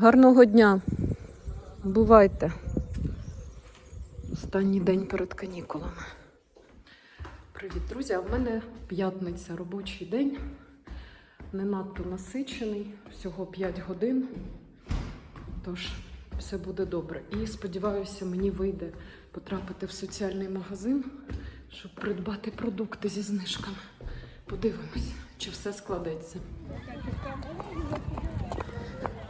Гарного дня. Бувайте. Останній день перед канікулами. Привіт, друзі! А в мене п'ятниця, робочий день. Не надто насичений, всього 5 годин. Тож все буде добре. І сподіваюся, мені вийде потрапити в соціальний магазин, щоб придбати продукти зі знижками. Подивимось, чи все складеться.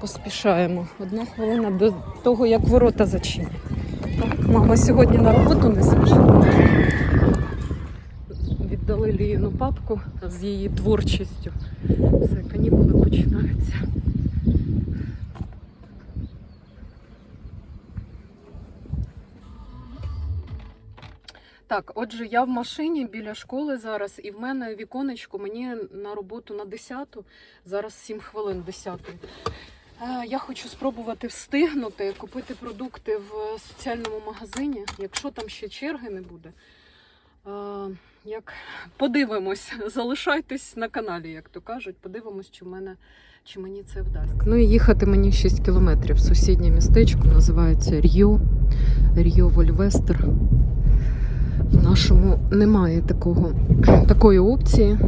Поспішаємо. Одна хвилина до того, як ворота зачинять. Мама сьогодні на роботу не спішила. Віддали Ліїну папку з її творчістю. Все, канікули починаються. Так, отже, я в машині біля школи зараз, і в мене віконечко мені на роботу на 10-ту, зараз 7 хвилин 10. Е, Я хочу спробувати встигнути купити продукти в соціальному магазині, якщо там ще черги не буде. Е, Як подивимось, залишайтесь на каналі, як то кажуть. Подивимось, чи мене чи мені це вдасться. Ну і їхати мені 6 кілометрів. Сусіднє містечко називається Р'ю. Р'ю Вольвестер. В нашому немає такого, такої опції.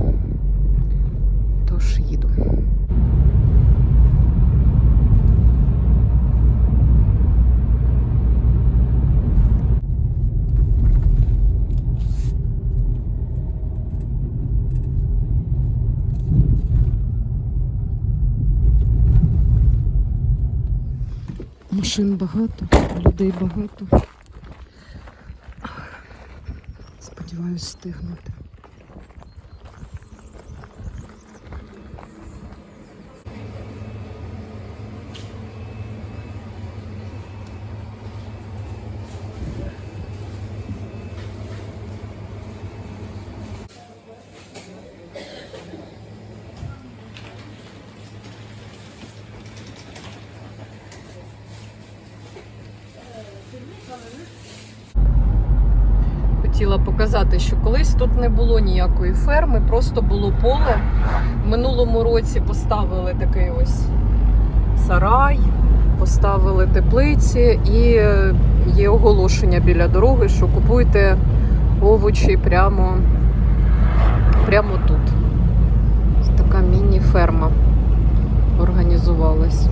Тож їду. Машин багато, людей багато. Сподіваюсь, встигнути. Показати, що колись тут не було ніякої ферми, просто було поле. В минулому році поставили такий ось сарай, поставили теплиці і є оголошення біля дороги, що купуйте овочі прямо, прямо тут. Така міні-ферма організувалась.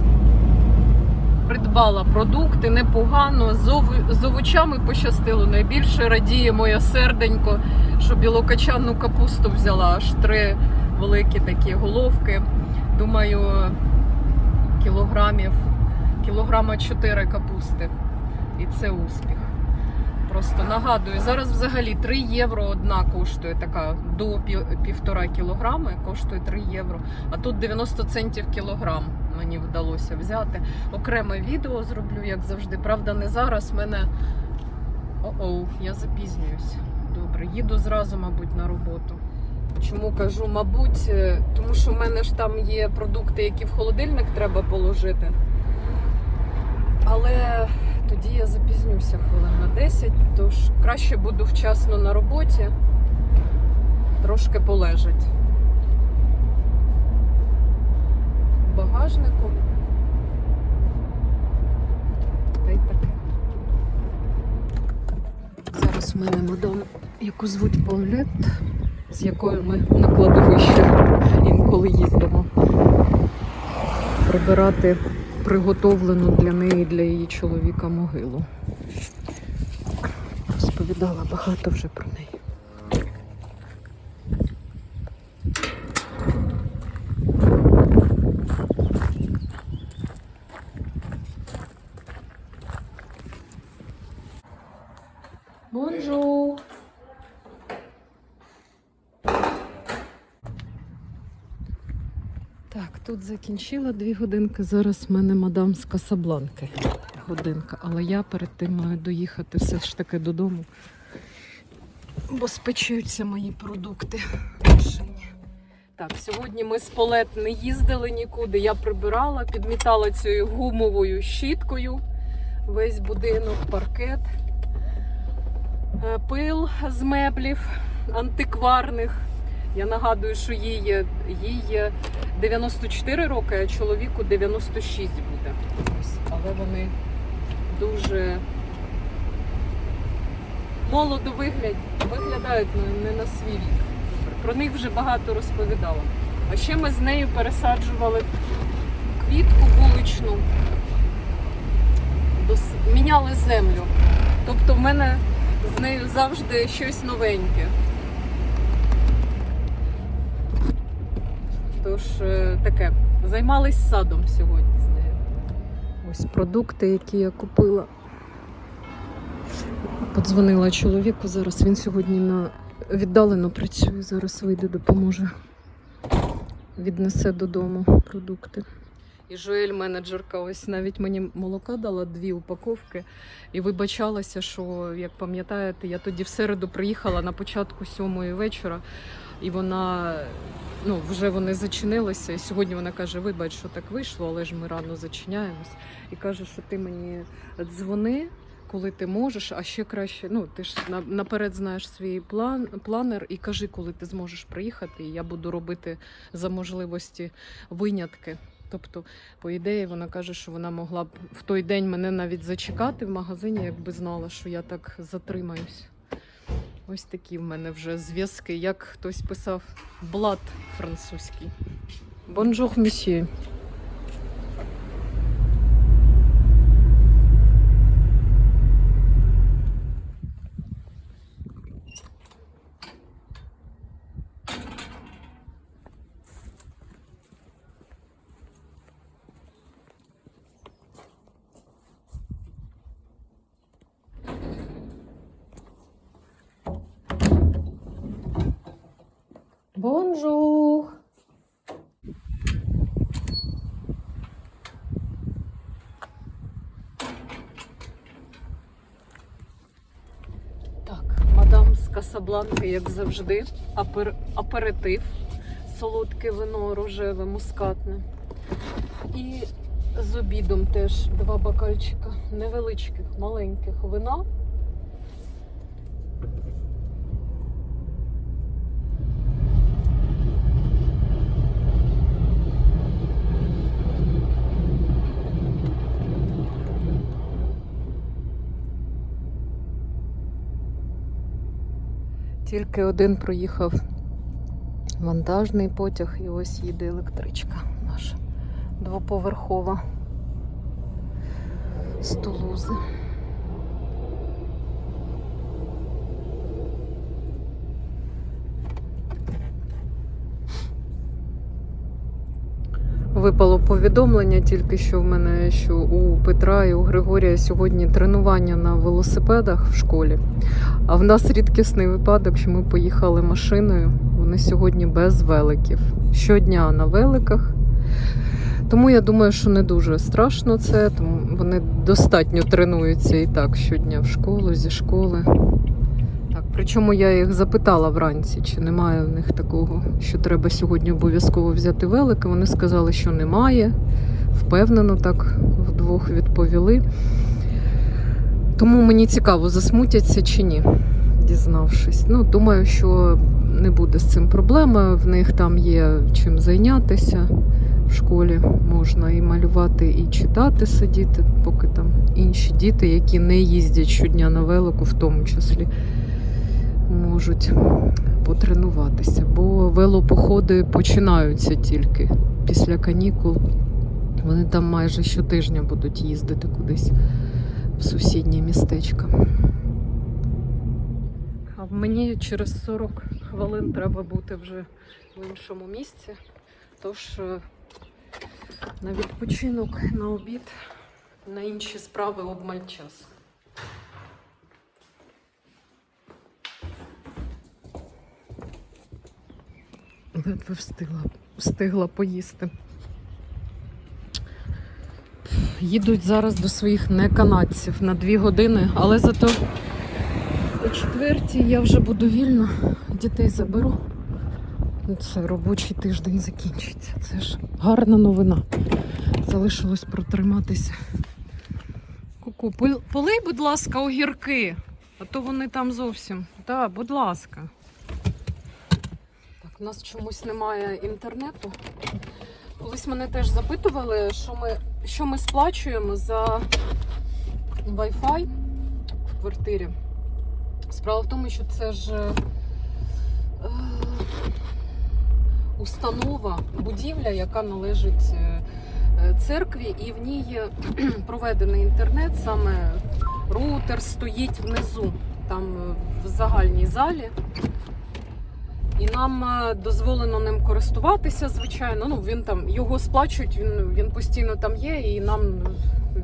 Придбала продукти непогано. З, ов- з овочами пощастило. Найбільше радіє моє серденько, що білокачанну капусту взяла аж три великі такі головки. Думаю, кілограмів, кілограма 4 капусти. І це успіх. Просто нагадую, зараз взагалі 3 євро одна коштує така до півтора кілограми, коштує 3 євро. А тут 90 центів кілограм мені вдалося взяти. Окреме відео зроблю, як завжди. Правда, не зараз. Мене. О-оу, я запізнююсь. Добре, їду зразу, мабуть, на роботу. Чому кажу, мабуть, е, тому що в мене ж там є продукти, які в холодильник треба положити. Але тоді я запізнюся хвилин на 10, тож краще буду вчасно на роботі, трошки полежать. Багажнику. Зараз в мене мадам, яку звуть Павлет, з якою ми на кладовище інколи їздимо. Прибирати приготовлену для неї, для її чоловіка могилу. Розповідала багато вже про неї. Бонжур! Так, тут закінчила дві годинки. Зараз в мене мадам з Касабланки годинка. Але я перед тим маю доїхати все ж таки додому, бо спечуються мої продукти в машині. Так, сьогодні ми з Полет не їздили нікуди. Я прибирала, підмітала цією гумовою щіткою весь будинок, паркет, Е, пил з меблів антикварних. Я нагадую, що їй, їй 94 роки, а чоловіку 96 буде. Але вони дуже молодо вигляд, виглядають ну, не на свій вік. Про них вже багато розповідала. А ще ми з нею пересаджували квітку вуличну, міняли землю. Тобто в мене з нею завжди щось новеньке. Тож е, таке, займались садом сьогодні з нею. Ось продукти, які я купила. Подзвонила чоловіку зараз. Він сьогодні на віддалено працює. Зараз вийде, допоможе. Віднесе додому продукти. І Жуель, менеджерка, ось навіть мені молока дала дві упаковки і вибачалася, що, як пам'ятаєте, я тоді в середу приїхала на початку сьомої вечора, і вона ну, вже вони зачинилися. І сьогодні вона каже: вибач, що так вийшло, але ж ми рано зачиняємось. І каже, що ти мені дзвони, коли ти можеш, а ще краще, ну ти ж на- наперед знаєш свій план, планер і кажи, коли ти зможеш приїхати, і я буду робити за можливості винятки. Тобто, по ідеї, вона каже, що вона могла б в той день мене навіть зачекати в магазині, якби знала, що я так затримаюсь. Ось такі в мене вже зв'язки. Як хтось писав, блат французький. Бонжур, месьє. Бонжур. Так, мадам з як завжди, апер... аперитив, солодке вино рожеве, мускатне. І з обідом теж два бокальчика невеличких, маленьких вина. Тільки один проїхав вантажний потяг, і ось їде електричка наша двоповерхова з Тулузи. Випало повідомлення тільки що в мене, що у Петра і у Григорія сьогодні тренування на велосипедах в школі. А в нас рідкісний випадок, що ми поїхали машиною. Вони сьогодні без великів. Щодня на великах. Тому я думаю, що не дуже страшно це, тому вони достатньо тренуються і так щодня в школу, зі школи. Причому я їх запитала вранці, чи немає в них такого, що треба сьогодні обов'язково взяти велики. Вони сказали, що немає. Впевнено, так вдвох відповіли. Тому мені цікаво, засмутяться чи ні, дізнавшись. Ну, думаю, що не буде з цим проблеми. В них там є чим зайнятися в школі. Можна і малювати, і читати, сидіти, поки там інші діти, які не їздять щодня на велику, в тому числі, можуть потренуватися. Бо велопоходи починаються тільки після канікул. Вони там майже щотижня будуть їздити кудись в сусіднє містечко. А мені через 40 хвилин треба бути вже в іншому місці. Тож е, на відпочинок, на обід, на інші справи обмаль часу. Ледве встигла, встигла поїсти. Їдуть зараз до своїх неканадців на дві години, але зато о четвертій я вже буду вільна, дітей заберу. Це робочий тиждень закінчиться. Це ж гарна новина. Залишилось протриматися. Ку-ку, полий, будь ласка, огірки, а то вони там зовсім. Так, будь ласка. У нас чомусь немає інтернету. Колись мене теж запитували, що ми, що ми сплачуємо за Wi-Fi в квартирі. Справа в тому, що це ж е, установа, будівля, яка належить е, церкві, і в ній є проведений інтернет, саме роутер стоїть внизу, там е, в загальній залі. І нам е, дозволено ним користуватися, звичайно. Ну, він там його сплачують, він, він постійно там є, і нам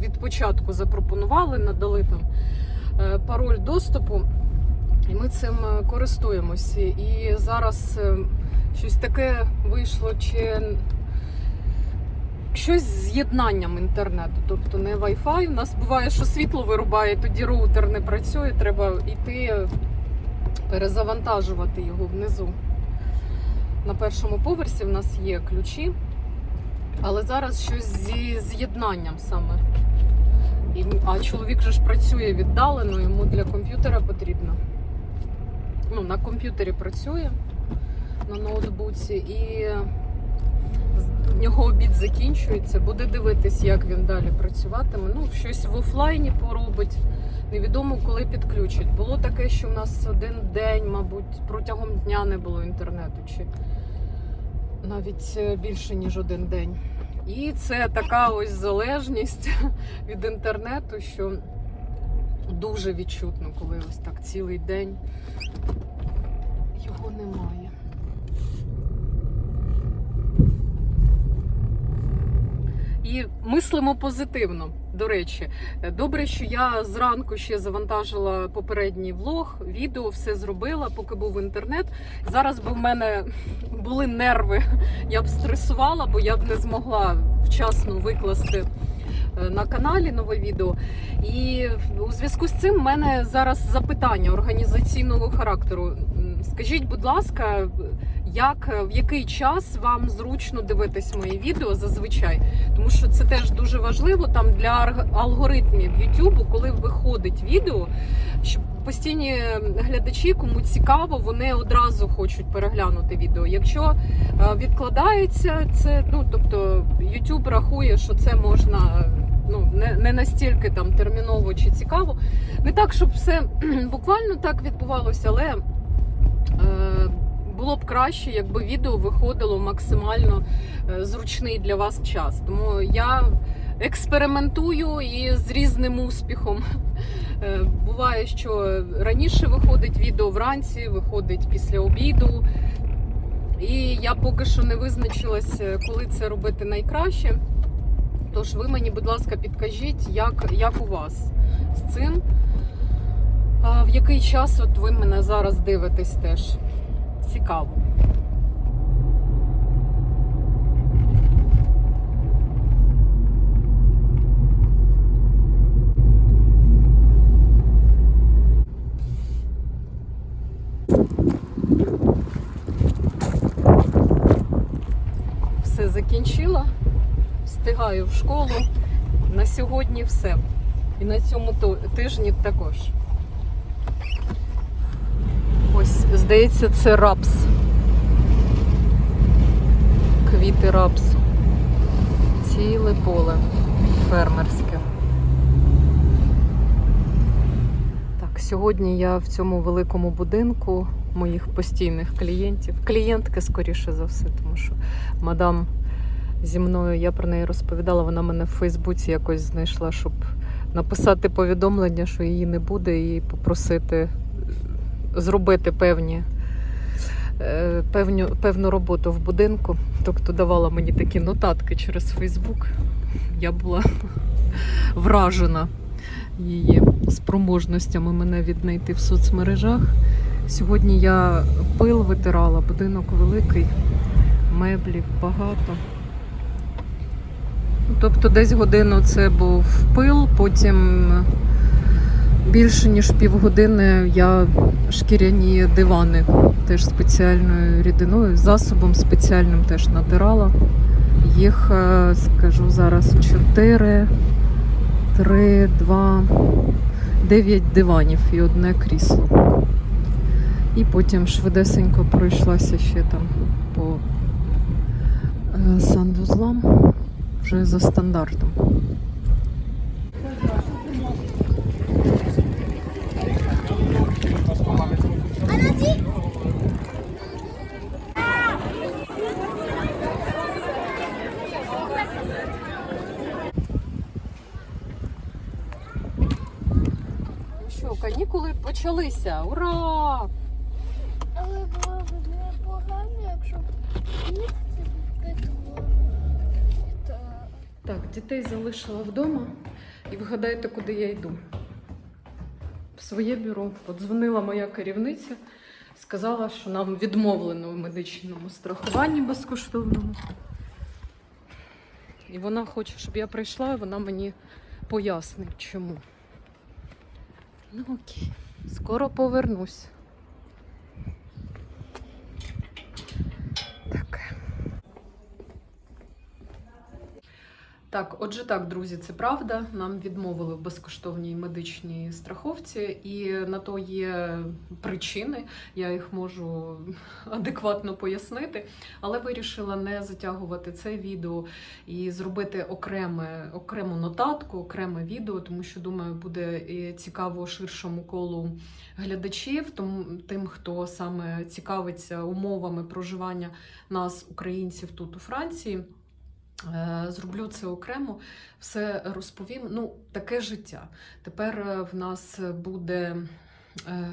від початку запропонували, надали там е, пароль доступу. І ми цим е, користуємося. І зараз щось таке вийшло, чи щось з з'єднанням інтернету, тобто не Wi-Fi. У нас буває, що світло вирубає, тоді роутер не працює, треба йти перезавантажувати його внизу. На першому поверсі в нас є ключі, але зараз щось зі з'єднанням саме. І, а чоловік же ж працює віддалено, йому для комп'ютера потрібно. Ну, на комп'ютері працює на ноутбуці, і в нього обід закінчується. Буде дивитись, як він далі працюватиме. Ну, щось в офлайні поробить. Невідомо, коли підключать. Було таке, що в нас один день, мабуть, протягом дня не було інтернету, чи навіть е, більше, ніж один день. І це така ось залежність від інтернету, що дуже відчутно, коли ось так цілий день його немає. І мислимо позитивно. До речі, добре, що я зранку ще завантажила попередній влог, відео, все зробила, поки був інтернет. Зараз би в мене були нерви, я б стресувала, бо я б не змогла вчасно викласти е, на каналі нове відео. І у зв'язку з цим в мене зараз запитання організаційного характеру. Скажіть, будь ласка, як в який час вам зручно дивитись мої відео зазвичай? Тому що це теж дуже важливо там для алгоритмів YouTube, коли виходить відео, щоб постійні глядачі, кому цікаво, вони одразу хочуть переглянути відео. Якщо е, відкладається це, ну тобто YouTube рахує, що це можна. Ну, не, не настільки там терміново чи цікаво. Не так, щоб все буквально так відбувалося, але е, було б краще, якби відео виходило максимально е, зручний для вас час. Тому я експериментую і з різним успіхом. Е, Буває, що раніше виходить відео вранці, виходить після обіду. І я поки що не визначилась, е, коли це робити найкраще. Тож ви мені, будь ласка, підкажіть, як, як у вас з цим. А в який час от ви мене зараз дивитесь теж? Цікаво. Все закінчила. Встигаю в школу. На сьогодні все. І на цьому тижні також. Ось, здається, це рапс. Квіти рапсу. Ціле поле фермерське. Так, сьогодні я в цьому великому будинку моїх постійних клієнтів. Клієнтки, скоріше за все, тому що мадам зі мною, я про неї розповідала, вона мене в Фейсбуці якось знайшла, щоб написати повідомлення, що її не буде, і попросити зробити певні, е, певню, певну роботу в будинку. Тобто давала мені такі нотатки через Фейсбук. Я була вражена її спроможностями мене віднайти в соцмережах. Сьогодні я пил витирала, будинок великий, меблів багато. Тобто десь годину це був пил, потім більше ніж півгодини я шкіряні дивани теж спеціальною рідиною, засобом спеціальним теж натирала. Їх, е, скажу зараз, 4, 3, 2, 9 диванів і одне крісло. І потім швидесенько пройшлася ще там по е, санвузлам вже за стандартом. Почалися. Ура! Але було б непогано, якщо б місяці був Так, дітей залишила вдома і вгадайте, куди я йду. В своє бюро. Подзвонила моя керівниця, сказала, що нам відмовлено в медичному страхуванні безкоштовному. І вона хоче, щоб я прийшла, і вона мені пояснить, чому. Ну окей, скоро повернусь. Так. Так, отже, так, друзі, це правда. Нам відмовили в безкоштовній медичній страховці, і на то є причини. Я їх можу адекватно пояснити, але вирішила не затягувати це відео і зробити окреме, окрему нотатку, окреме відео, тому що думаю, буде цікаво ширшому колу глядачів, тому тим, хто саме цікавиться умовами проживання нас, українців, тут у Франції. Е, Зроблю це окремо, все розповім. Ну, таке життя. Тепер е, в нас буде е,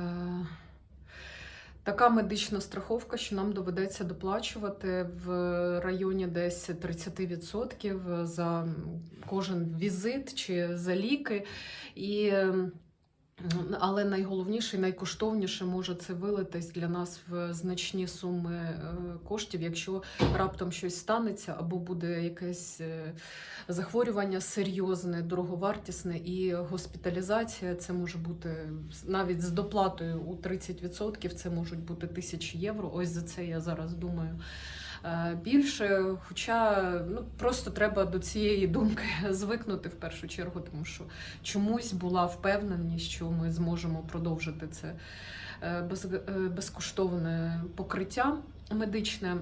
така медична страховка, що нам доведеться доплачувати в районі десь 30% за кожен візит чи за ліки. І м, але найголовніше і найкоштовніше може це вилитись для нас в значні суми е, коштів, якщо раптом щось станеться, або буде якесь е, захворювання серйозне, дороговартісне, і госпіталізація це може бути навіть з доплатою у 30%, це можуть бути тисячі євро. Ось за це я зараз думаю. Е, Більше, хоча ну просто треба до цієї думки звикнути в першу чергу, тому що чомусь була впевненість, що ми зможемо продовжити це е, без, е, безкоштовне покриття медичне.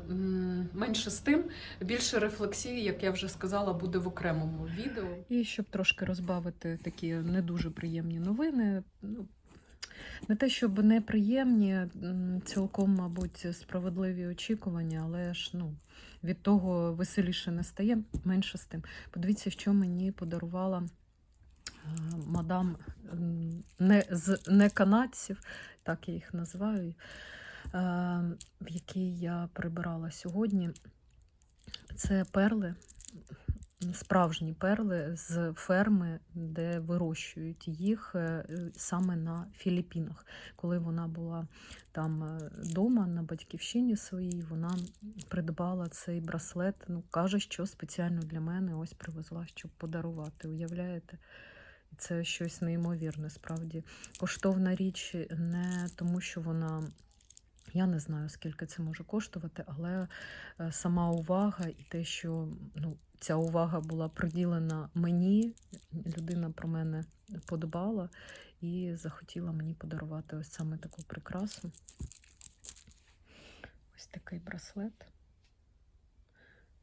Менше з тим, більше рефлексії, як я вже сказала, буде в окремому відео. І щоб трошки розбавити такі не дуже приємні новини. Не те, щоб неприємні, цілком, мабуть, справедливі очікування, але ж ну, від того веселіше не стає, менше з тим. Подивіться, що мені подарувала е, мадам не, з не канадців, так я їх називаю, е, в якій я прибирала сьогодні. Це перли, справжні перли з ферми, де вирощують їх е, саме на Філіппінах. Коли вона була там вдома на батьківщині своїй, вона придбала цей браслет. Ну, каже, що спеціально для мене ось привезла, щоб подарувати. Уявляєте? Це щось неймовірне, справді. Коштовна річ не тому, що вона. Я не знаю, скільки це може коштувати, але е, сама увага і те, що ну, ця увага була приділена мені, людина про мене подбала і захотіла мені подарувати ось саме таку прикрасу. Ось такий браслет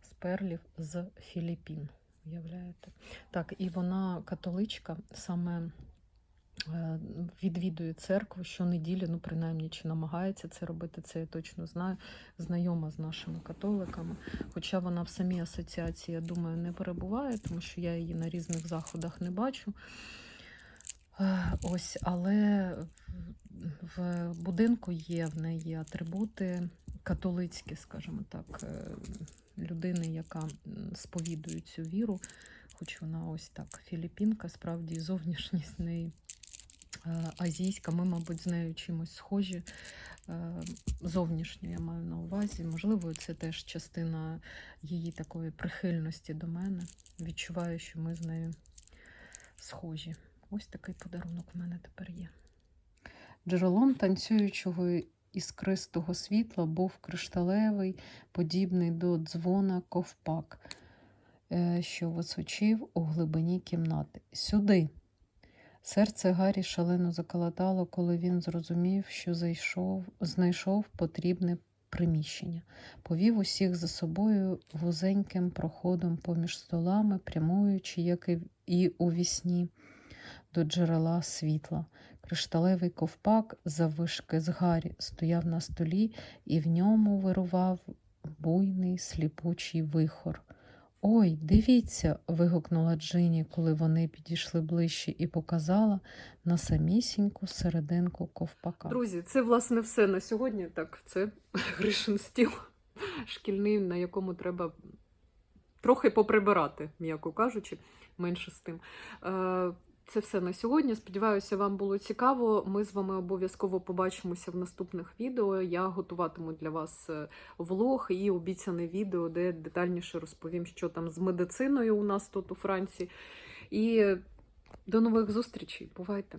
з перлів з Філіппін. Уявляєте? Так, і вона католичка, саме відвідує церкву щонеділі, ну, принаймні, чи намагається це робити, це я точно знаю. Знайома з нашими католиками. Хоча вона в самій асоціації, я думаю, не перебуває, тому що я її на різних заходах не бачу. Е, Ось, але в- будинку є в неї атрибути католицькі, скажімо так, е, людини, яка сповідує цю віру, хоч вона ось так філіппінка, справді зовнішність неї е, азійська. Ми, мабуть, з нею чимось схожі. Е, Зовнішньо я маю на увазі. Можливо, це теж частина її такої прихильності до мене. Відчуваю, що ми з нею схожі. Ось такий подарунок у мене тепер є. Джерелом танцюючого іскристого світла був кришталевий, подібний до дзвона ковпак, е, що височив у глибині кімнати. Сюди. Серце Гаррі шалено заколотало, коли він зрозумів, що зайшов, знайшов потрібне приміщення. Повів усіх за собою вузеньким проходом поміж столами, прямуючи, як і, у вісні, до джерела світла. Кришталевий ковпак заввишки з Гаррі стояв на столі, і в ньому вирував буйний сліпучий вихор. Ой, дивіться. вигукнула Джині, коли вони підійшли ближче і показала на самісіньку серединку ковпака. Друзі, це власне все на сьогодні. Так, це Гришин стіл шкільний, на якому треба трохи поприбирати, м'яко кажучи, менше з тим. Це все на сьогодні. Сподіваюся, вам було цікаво. Ми з вами обов'язково побачимося в наступних відео. Я готуватиму для вас е, влог і обіцяне відео, де детальніше розповім, що там з медициною у нас тут у Франції. І до нових зустрічей. Бувайте!